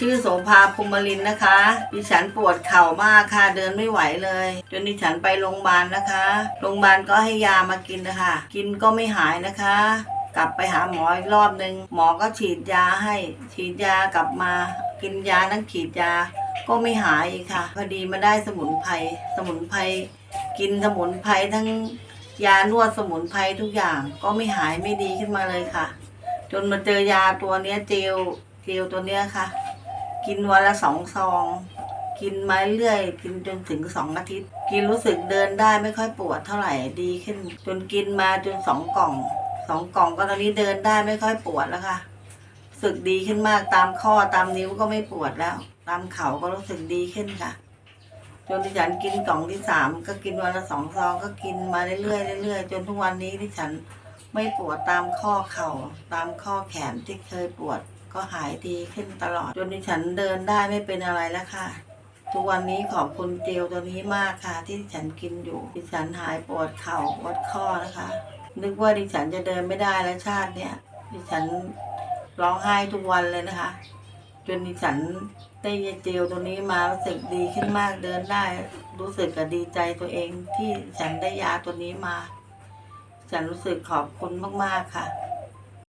ชื่อโสภาภูมิลินนะคะ ดิฉันปวดเข่ามากค่ะ เดินไม่ไหวเลย จนดิฉันไปโรงพยาบาลนะคะ โรงพยาบาลก็ให้ยามากินนะคะ กินก็ไม่หายนะคะ กลับไปหาหมออีกรอบหนึ่งหมอก็ฉีดยาให้ ฉีดยากลับมา กินยานั่งฉีดยา ก็ไม่หายอีกค่ะ พอดีมาได้สมุนไพร สมุนไพร กินสมุนไพรทั้งยานวดสมุนไพรทุกอย่างก็ไม่หายไม่ดีขึ้นมาเลยค่ะ จนมาเจอยาตัวเนี้ยเจล เจลตัวเนี้ยค่ะ กินวันละสองซอง กินมาเรื่อย กินจนถึงสองอาทิตย์ กินรู้สึกเดินได้ไม่ค่อยปวดเท่าไหร่ดีขึ้น จนกินมาจนสองกล่องสองกล่องก็ตอนนี้เดินได้ไม่ค่อยปวดแล้วค่ะรู้สึกดีขึ้นมากตามข้อตามนิ้วก็ไม่ปวดแล้ว ตามเข่าก็รู้สึกดีขึ้นค่ะจนดิฉันกินกล่องที่สามก็กินวันละสองซองก็กินมาเรื่อยๆเรื่อยๆจนทุกวันนี้ดิฉันไม่ปวดตามข้อเข่าตามข้อแขนที่เคยปวด ก็หายดีขึ้นตลอด จนดิฉันเดินได้ไม่เป็นอะไรแล้วค่ะ ทุกวันนี้ขอบคุณเจลตัวนี้มากค่ะ ที่ดิฉันกินอยู่ดิฉันหายปวดเข่าปวดข้อนะคะ นึกว่าดิฉันจะเดินไม่ได้แล้วชาติเนี่ยดิฉันร้องไห้ทุกวันเลยนะคะ จนดิฉันได้ยาเจลตัวนี้มารู้สึกดีขึ้นมากเดินได้รู้สึกกับดีใจตัวเองที่ฉันได้ยาตัวนี้มา ฉันรู้สึกขอบคุณมากๆค่ะ